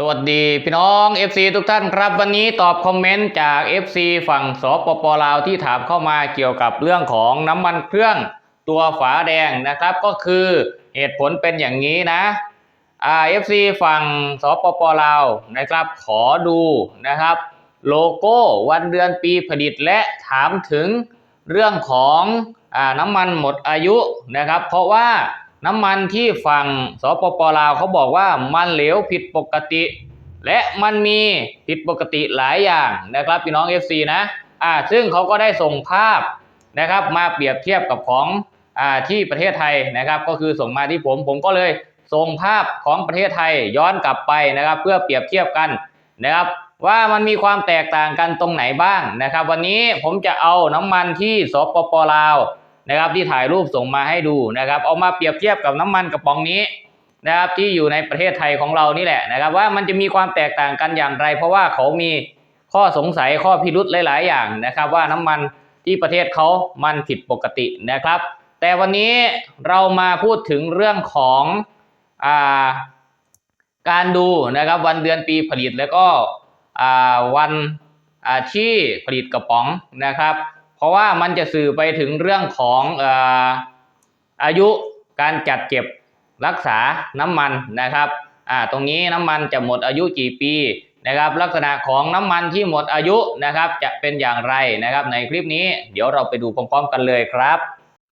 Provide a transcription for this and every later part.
สวัสดีพี่น้อง FC ทุกท่านครับ วันนี้ตอบคอมเมนต์จาก FC ฝั่งสปปลาวที่ถามเข้ามาเกี่ยวกับเรื่องของน้ำมันเครื่องตัวฝาแดงนะครับ ก็คือเหตุผลเป็นอย่างนี้นะอ่า FC ฝั่งสปปลาวนะครับ ขอดูนะครับ โลโก้วันเดือนปีผลิตและถามถึงเรื่องของอ่าน้ำมันหมดอายุนะครับ เพราะว่า น้ำมันที่ฝั่งสปปลาวเขาบอกว่ามันเหลวผิดปกติ และมันมีผิดปกติหลายอย่างนะครับพี่น้อง FC นะอ่าซึ่งเขาก็ได้ส่งภาพนะครับ มาเปรียบเทียบกับของอ่าที่ประเทศไทยนะครับ ก็คือส่งมาที่ผมผมก็เลยส่งภาพของประเทศไทยย้อนกลับไปนะครับ เพื่อเปรียบเทียบกันนะครับ ว่ามันมีความแตกต่างกันตรงไหนบ้างนะครับ วันนี้ผมจะเอาน้ำมันที่สปปลาว นะครับที่ถ่ายรูปส่งมาให้ดูนะครับเอามาเปรียบเทียบกับน้ำมันกระป๋องนี้นะครับที่อยู่ในประเทศไทยของเรานี่แหละนะครับ ว่ามันจะมีความแตกต่างกันอย่างไร เพราะว่าเขามีข้อสงสัยข้อพิรุธหลาย ๆ อย่างนะครับ ว่าน้ำมันที่ประเทศเขามันผิดปกตินะครับ แต่วันนี้เรามาพูดถึงเรื่องของอ่าการดูนะครับวันเดือนปีผลิตแล้วก็อ่าวันอ่าที่ผลิตกระป๋องนะครับ เพราะว่ามันจะสื่อไปถึงเรื่องของอายุการจัดเก็บรักษาน้ำมันนะครับตรงนี้น้ำมันจะหมดอายุกี่ปีนะครับลักษณะของน้ำมันที่หมดอายุนะครับจะเป็นอย่างไรนะครับในคลิปนี้เดี๋ยวเราไปดูพร้อมๆกันเลยครับ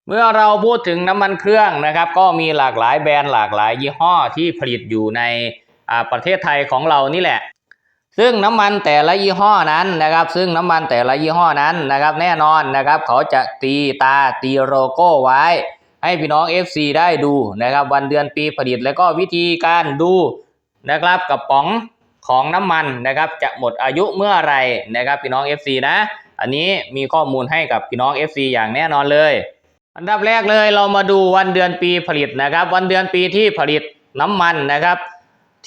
เมื่อเราพูดถึงน้ำมันเครื่องนะครับ ก็มีหลากหลายแบรนด์หลากหลายยี่ห้อที่ผลิตอยู่ในประเทศไทยของเรานี่แหละ ซึ่งน้ำมันแต่ละยี่ห้อนั้นนะครับ ซึ่งน้ำมันแต่ละยี่ห้อนั้นนะครับ แน่นอนนะครับ เขาจะตีตาตีโลโก้ไว้ ให้พี่น้อง FC ได้ดูนะครับ วันเดือนปีผลิตแล้วก็วิธีการดูนะครับกระป๋องของน้ำมันนะครับ จะหมดอายุเมื่อไหรนะครับพี่น้อง FC นะ อันนี้มีข้อมูลให้กับพี่น้อง FC อย่างแน่นอนเลย อันดับแรกเลยเรามาดูวันเดือนปีผลิตนะครับ วันเดือนปีที่ผลิตน้ำมันนะครับ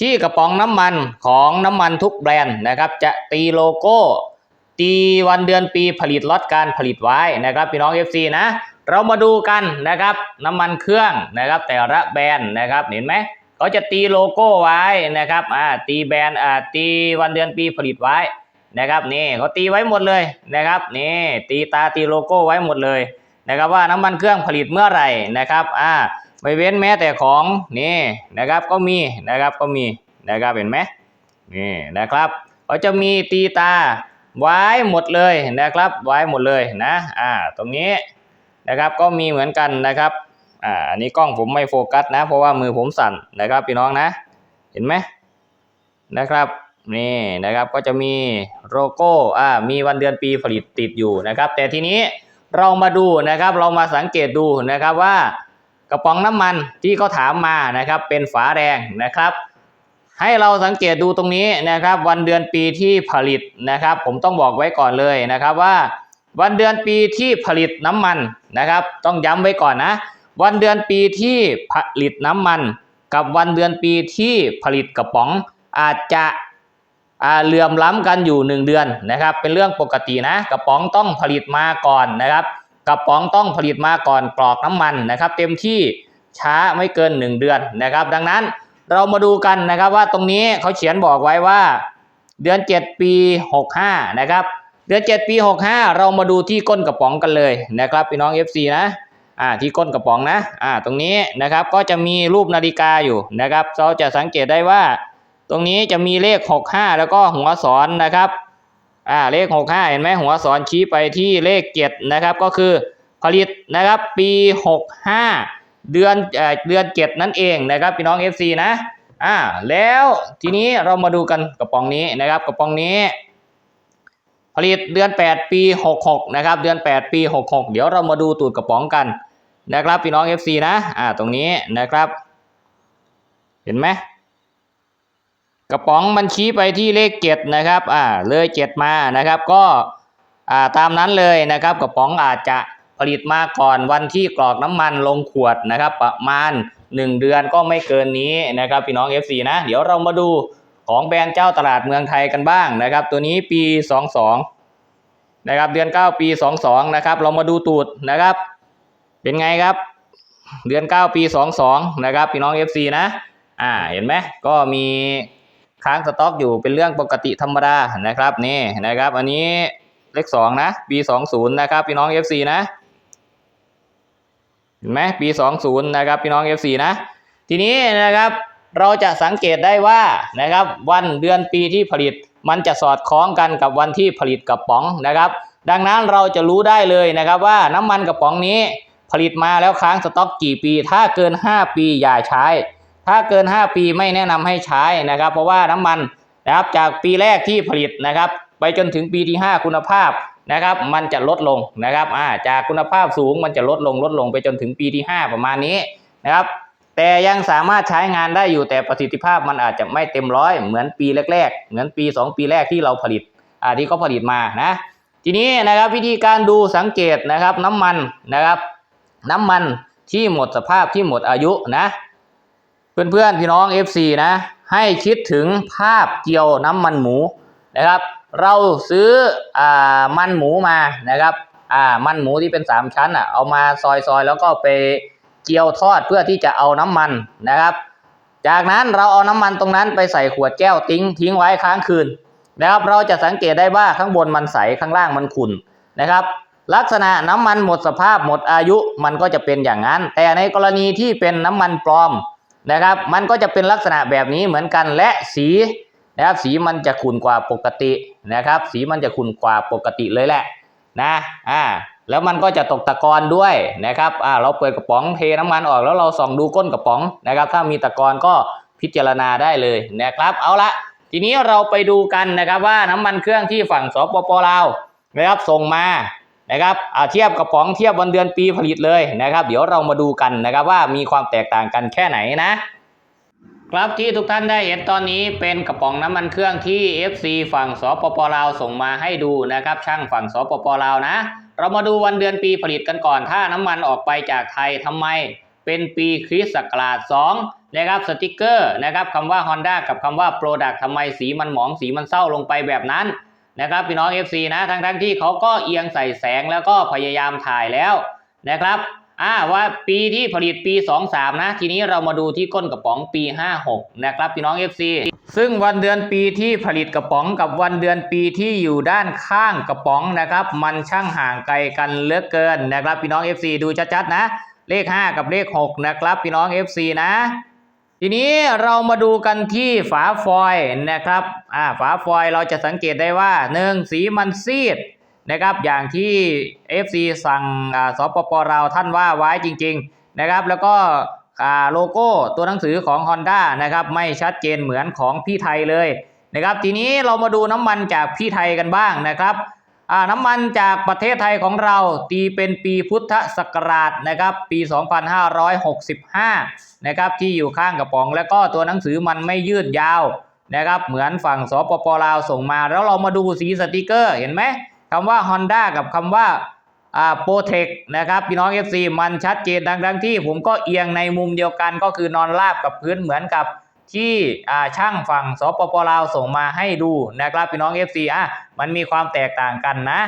ที่กระป๋องน้ำมันของน้ำมันทุกแบรนด์นะครับ จะตีโลโก้ ตีวันเดือนปีผลิตล็อตการผลิตไว้นะครับ พี่น้อง FC นะ เรามาดูกันนะครับ น้ำมันเครื่องนะครับ แต่ละแบรนด์นะครับเห็นไหมเขาจะตีโลโก้ไว้นะครับอ่าตีแบรนด์อ่าตีวันเดือนปีผลิตไว้นะครับนี่เขาตีไว้หมดเลยนะครับนี่ตีตาตีโลโก้ไว้หมดเลยนะครับว่าน้ำมันเครื่องผลิตเมื่อไหร่นะครับอ่า ไม่เว้นแม้แต่ของนี่นะครับก็มีนะครับก็มีนะครับเห็นไหมนี่นะครับเขาจะมีตีตาไว้หมดเลยนะครับไว้หมดเลยนะอ่าตรงนี้นะครับก็มีเหมือนกันนะครับอ่าอันนี้กล้องผมไม่โฟกัสนะ เพราะว่ามือผมสั่นนะครับพี่น้องนะ เห็นไหมนะครับนี่นะครับก็จะมีโลโก้อ่ามีวันเดือนปีผลิตติดอยู่นะครับ แต่ทีนี้เรามาดูนะครับเรามาสังเกตดูนะครับว่า กระป๋องน้ำมันที่เขาถามมานะครับเป็นฝาแดงนะครับ ให้เราสังเกตดูตรงนี้นะครับ วันเดือนปีที่ผลิตนะครับ ผมต้องบอกไว้ก่อนเลยนะครับว่า วันเดือนปีที่ผลิตน้ำมันนะครับ ต้องย้ำไว้ก่อนนะ วันเดือนปีที่ผลิตน้ำมัน กับวันเดือนปีที่ผลิตกระป๋องอาจจะเหลื่อมล้ำกันอยู่หนึ่งเดือนนะครับ เป็นเรื่องปกตินะ กระป๋องต้องผลิตมาก่อนนะครับ กระป๋องต้องผลิตมาก่อนกรอกน้ำมันนะครับ เต็มที่ช้าไม่เกินหนึ่งเดือนนะครับ ดังนั้นเรามาดูกันนะครับว่าตรงนี้เขาเขียนบอกไว้ว่า เดือน 7 ปี 65 นะครับ เดือน 7 ปี 65 เรามาดูที่ก้นกระป๋องกันเลยนะครับพี่น้อง FC นะอ่าที่ก้นกระป๋องนะอ่าตรงนี้นะครับก็จะมีรูปนาฬิกาอยู่นะครับ เราจะสังเกตได้ว่า ตรงนี้จะมีเลข 65 แล้วก็หัวศรนะครับ อ่าเลข 65 เห็นไหมหัวศรชี้ไปที่เลข 7 นะครับ ก็คือผลิตนะครับปี 65 เดือนเอ่อเดือน 7 นั่นเองนะครับพี่น้อง FC นะอ่าแล้วทีนี้เรามาดูกันกระป๋องนี้นะครับกระป๋องนี้ ผลิตเดือน 8 ปี 66 นะครับ เดือน 8 ปี 66 เดี๋ยวเรามาดูตูดกระป๋องกันนะครับพี่น้อง FC นะอ่าตรงนี้นะครับ เห็นไหม กระป๋องมันชี้ไปที่เลขเจ็ดนะครับอ่าเลยเจ็ดมานะครับ ก็อ่าตามนั้นเลยนะครับ กระป๋องอาจจะผลิตมาก่อนวันที่กรอกน้ำมันลงขวดนะครับ ประมาณหนึ่งเดือนก็ไม่เกินนี้นะครับพี่น้อง FC นะ เดี๋ยวเรามาดูของแบรนด์เจ้าตลาดเมืองไทยกันบ้างนะครับ ตัวนี้ปี 22นะครับเดือน 9 ปี 22นะครับเรามาดูตูดนะครับ เป็นไงครับ เดือน 9 ปี 22นะครับพี่น้อง FC นะอ่าเห็นไหมก็มี ค้างสต็อกอยู่เป็นเรื่องปกติธรรมดานะครับนี่นะครับอันนี้เลขสองนะปีสองศูนย์นะครับพี่น้อง FC นะเห็นไหมปีสองศูนย์นะครับพี่น้อง FC นะ ทีนี้นะครับเราจะสังเกตได้ว่านะครับวันเดือนปีที่ผลิต มันจะสอดคล้องกันกับวันที่ผลิตกระป๋องนะครับ ดังนั้นเราจะรู้ได้เลยนะครับว่าน้ำมันกระป๋องนี้ผลิตมาแล้วค้างสต็อกกี่ปี ถ้าเกิน 5 ปีอย่าใช้ ถ้าเกิน 5 ปีไม่แนะนำให้ใช้นะครับ เพราะว่าน้ำมันนะครับจากปีแรกที่ผลิตนะครับ ไปจนถึงปีที่ 5 คุณภาพนะครับ มันจะลดลงนะครับอ่าจากคุณภาพสูงมันจะลดลงลดลงไปจนถึงปีที่ 5 ประมาณนี้นะครับ แต่ยังสามารถใช้งานได้อยู่แต่ประสิทธิภาพมันอาจจะไม่เต็มร้อยเหมือนปีแรกๆ เหมือนปี 2 ปีแรกที่เราผลิตอ่าที่เขาผลิตมานะทีนี้นะครับวิธีการดูสังเกตนะครับน้ำมันนะครับ น้ำมันที่หมดสภาพที่หมดอายุนะ เพื่อนๆพี่น้อง FC นะให้คิดถึงภาพเจียวน้ำมันหมูนะครับ เราซื้ออ่ามันหมูมานะครับอ่ามันหมูที่เป็นสามชั้นอะเอามาซอยๆ แล้วก็ไปเจียวทอดเพื่อที่จะเอาน้ำมันนะครับ จากนั้นเราเอาน้ำมันตรงนั้นไปใส่ขวดแก้วทิ้งทิ้งไว้ค้างคืนนะครับเราจะสังเกตได้ว่าข้างบนมันใสข้างล่างมันขุ่นนะครับ ลักษณะน้ำมันหมดสภาพหมดอายุมันก็จะเป็นอย่างนั้น แต่ในกรณีที่เป็นน้ำมันปลอม นะครับ มันก็จะเป็นลักษณะแบบนี้เหมือนกันและสีนะครับ สีมันจะขุ่นกว่าปกตินะครับ สีมันจะขุ่นกว่าปกติเลยแหละนะอ่าแล้วมันก็จะตกตะกอนด้วยนะครับอ่าเราเปิดกระป๋องเทน้ำมันออกแล้วเราส่องดูก้นกระป๋องนะครับ ถ้ามีตะกอนก็พิจารณาได้เลยนะครับ เอาละทีนี้เราไปดูกันนะครับว่าน้ำมันเครื่องที่ฝั่งสปปลาวนะครับส่งมา นะครับเอาเทียบกระป๋องเทียบวันเดือนปีผลิตเลยนะครับ เดี๋ยวเรามาดูกันนะครับว่ามีความแตกต่างกันแค่ไหนนะครับที่ทุกท่านได้เห็นตอนนี้เป็นกระป๋องน้ำมันเครื่องที่ FC ฝั่งสปปลาวส่งมาให้ดูนะครับ ช่างฝั่งสปปลาวนะ เรามาดูวันเดือนปีผลิตกันก่อน ถ้าน้ำมันออกไปจากไทยทำไม เป็นปีคริสต์ศักราช2นะครับสติกเกอร์นะครับคำว่า Honda กับคำว่า Product ทำไมสีมันหมองสีมันเศร้าลงไปแบบนั้น นะครับพี่น้อง FC นะทั้งทั้งที่เขาก็เอียงใส่แสงแล้วก็พยายามถ่ายแล้วนะครับอ่าว่าปีที่ผลิตปี 23 นะ ทีนี้เรามาดูที่ก้นกระป๋องปี 56 นะครับพี่น้อง FC ซึ่งวันเดือนปีที่ผลิตกระป๋องกับวันเดือนปีที่อยู่ด้านข้างกระป๋องนะครับ มันช่างห่างไกลกันเหลือเกินนะครับพี่น้อง FC ดูชัดๆนะ เลข 5 กับเลข 6 นะครับพี่น้อง FC นะ ทีนี้เรามาดูกันที่ฝาฟอยล์นะครับอ่าฝาฟอยล์เราจะสังเกตได้ว่าหนึ่งสีมันซีดนะครับ อย่างที่ FC สั่งสปปเราท่านว่าไว้จริง ๆนะครับ แล้วก็โลโก้ตัวหนังสือของ Honda นะครับ ไม่ชัดเจนเหมือนของพี่ไทยเลยนะครับ ทีนี้เรามาดูน้ำมันจากพี่ไทยกันบ้างนะครับ น้ำมันจากประเทศไทยของเราตีเป็นปีพุทธศักราชนะครับปี 2565นะครับที่อยู่ข้างกระป๋อง แล้วก็ตัวหนังสือมันไม่ยืดยาวนะครับเหมือนฝั่งสปปลาวส่งมา แล้วเรามาดูสีสติกเกอร์เห็นไหมคำว่า Honda กับคำว่าอ่าโปรเทคนะครับพี่น้อง FC มันชัดเจนดังๆที่ผมก็เอียงในมุมเดียวกันก็คือนอนราบกับพื้นเหมือนกับ ที่ช่างฝั่งสปปลาวส่งมาให้ดูนะครับพี่น้อง FC อะมันมีความแตกต่างกันนะ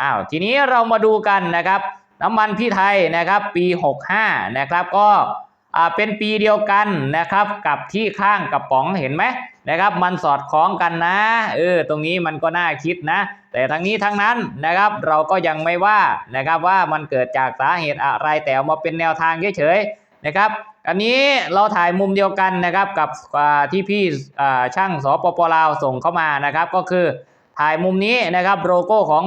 อ้าวทีนี้เรามาดูกันนะครับ น้ำมันพี่ไทยนะครับปี 65 นะครับก็อ่าเป็นปีเดียวกันนะครับกับที่ข้างกระป๋องเห็นไหมนะครับ มันสอดคล้องกันนะเออตรงนี้มันก็น่าคิดนะ แต่ทั้งนี้ทั้งนั้นนะครับ เราก็ยังไม่ว่านะครับว่ามันเกิดจากสาเหตุอะไรแต่เอามาเป็นแนวทางเฉยๆ นะครับ อันนี้เราถ่ายมุมเดียวกันนะครับกับที่พี่ช่างสปปลาวส่งเข้ามานะครับ ก็คือถ่ายมุมนี้นะครับโลโก้ของ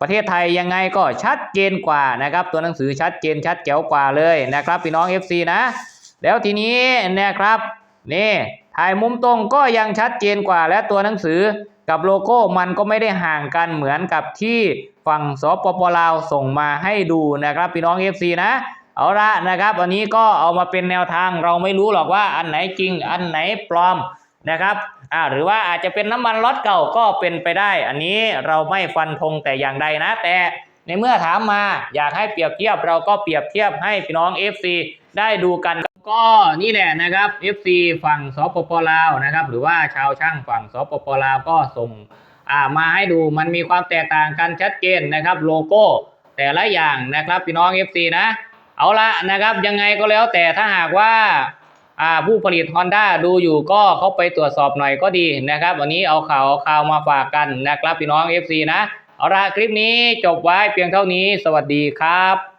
ประเทศไทยยังไงก็ชัดเจนกว่านะครับ ตัวหนังสือชัดเจนชัดแจ๋วกว่าเลยนะครับพี่น้อง FC นะ แล้วทีนี้นะครับนี่ถ่ายมุมตรงก็ยังชัดเจนกว่า และตัวหนังสือกับโลโก้มันก็ไม่ได้ห่างกันเหมือนกับที่ฝั่งสปปลาวส่งมาให้ดูนะครับพี่น้อง FC นะ เอาละนะครับอันนี้ก็เอามาเป็นแนวทางเราไม่รู้หรอกว่าอันไหนจริงอันไหนปลอมนะครับอ่าหรือว่าอาจจะเป็นน้ำมันล็อตเก่าก็เป็นไปได้ อันนี้เราไม่ฟันธงแต่อย่างใดนะ แต่ในเมื่อถามมาอยากให้เปรียบเทียบเราก็เปรียบเทียบให้พี่น้อง FC ได้ดูกันก็นี่แหละนะครับ FC ฝั่งสปปลาวนะครับ หรือว่าชาวช่างฝั่งสปปลาวก็ส่งอ่ามาให้ดูมันมีความแตกต่างกันชัดเจนนะครับ โลโก้แต่ละอย่างนะครับพี่น้อง FC นะ เอาละนะครับยังไงก็แล้วแต่ถ้าหากว่าผู้ผลิต Honda ดูอยู่ก็เขาไปตรวจสอบหน่อยก็ดีนะครับ วันนี้เอาข่าวเอาข่าวมาฝากกันนะครับพี่น้อง FC นะ เอาละคลิปนี้จบไว้เพียงเท่านี้ สวัสดีครับ